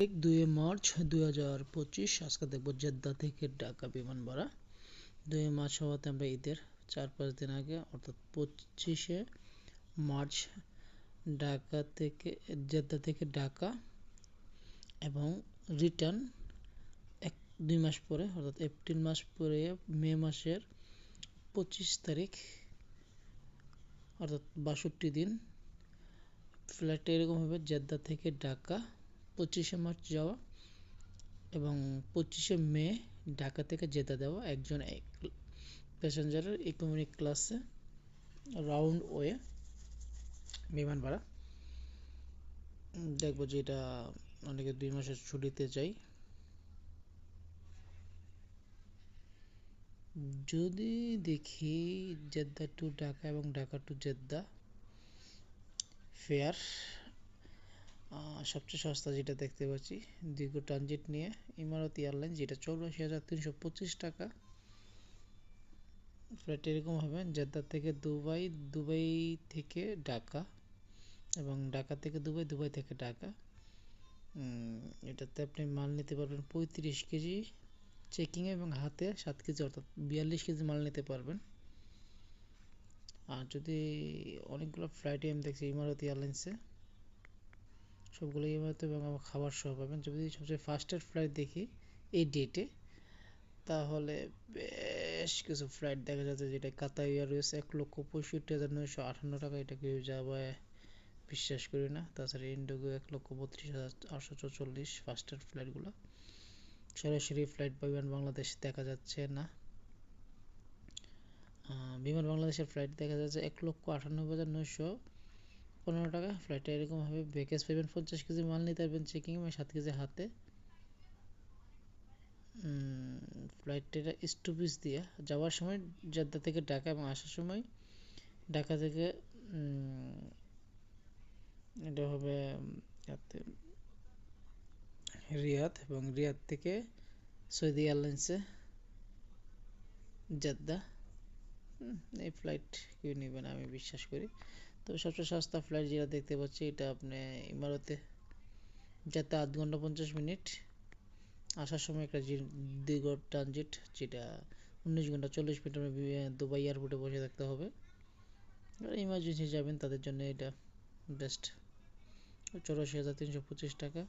তারিখ দুই মার্চ দুই হাজার পঁচিশ, আজকে দেখব জেদ্দা থেকে ঢাকা বিমান ভাড়া। দুই মার্চ হওয়াতে আমরা ঈদের চার পাঁচ দিন আগে, অর্থাৎ পঁচিশে মার্চ, ঢাকা থেকে, জেদ্দা থেকে ঢাকা এবং রিটার্ন এক, দুই মাস পরে, অর্থাৎ এপ্রিল মাস পরে, মে মাসের পঁচিশ তারিখ, অর্থাৎ বাষট্টি দিন। ফ্লাইটটা এরকম হবে জেদ্দা থেকে ঢাকা পঁচিশে মার্চ যাওয়া এবং পঁচিশে মে ঢাকা থেকে যেতে দেওয়া একজন প্যাসেঞ্জারের ইকোনমিক ক্লাসে রাউন্ড ওয়ে বিমান ভাড়া। দেখব যে এটা অনেকে দুই মাসের ছুটিতে যাই যদি দেখি জেদ্দা টু ঢাকা এবং ঢাকা টু জেদ্দা ফেয়ার সবচেয়ে সস্তা যেটা দেখতে পাচ্ছি, দীর্ঘ ট্রানজিট নিয়ে, ইমারত এয়ারলাইন যেটা চৌরাশি হাজার তিনশো পঁচিশ টাকা। ফ্লাইট এরকম হবে জেদ্দা থেকে দুবাই দুবাই থেকে ঢাকা এবং ঢাকা থেকে দুবাই দুবাই থেকে ঢাকা। এটাতে আপনি মাল নিতে পারবেন পঁয়ত্রিশ কেজি চেকিংয়ে এবং হাতে সাত কেজি অর্থাৎ বিয়াল্লিশ কেজি মাল নিতে পারবেন। আর যদি অনেকগুলো ফ্লাইটে আমি দেখছি ইমারত এয়ারলাইন্সে সবগুলো ইমারত এবং আমার খাবার সহ পাবেন। যদি সবচেয়ে ফাস্টেস্ট ফ্লাইট দেখি এই ডেটে তাহলে বেশ কিছু ফ্লাইট দেখা যাচ্ছে যেটা কাতার এয়ারওয়েজ এক লক্ষ পঁয়ষট্টি হাজার নয়শো আটান্ন টাকা, এটা কেউ যাবে বিশ্বাস করি না। তাছাড়া ইন্ডিগো এক লক্ষ বত্রিশ হাজার আটশো চল্লিশ ফাস্টের ফ্লাইটগুলো সরাসরি ফ্লাইট বিমান বাংলাদেশ দেখা যাচ্ছে না। বিমান বাংলাদেশের ফ্লাইট দেখা যাচ্ছে এক লক্ষ আটানব্বই হাজার নয়শো পনেরো টাকা ফ্লাইটটা এরকমভাবে ব্যাকেজ পাবেন পঞ্চাশ কেজি মাল নিতে পারবেন চেকিং এবং সাত কেজি হাতে। ফ্লাইটটা স্টপিস দিয়ে যাওয়ার সময় জেদ্দা থেকে ঢাকা এবং আসার সময় ঢাকা থেকে এটা হবে রিয়াদ এবং রিয়াদ থেকে সৌদি এয়ারলাইন্সে জেদ্দা। এই ফ্লাইট কেউ নেবেন আমি বিশ্বাস করি। তবে সবচেয়ে সস্তা ফ্লাইট যেটা দেখতে পাচ্ছি, এটা আপনি ইমারতে যাতে আধ ঘণ্টা পঞ্চাশ মিনিট আসার সময় একটা দীর্ঘ ট্রানজিট যেটা উনিশ ঘণ্টা চল্লিশ মিনিট দুবাই এয়ারপোর্টে বসে থাকতে হবে। ইমার্জেন্সি যাবেন, তাদের জন্য এটা বেস্ট চৌরাশি হাজার তিনশো পঁচিশ টাকা।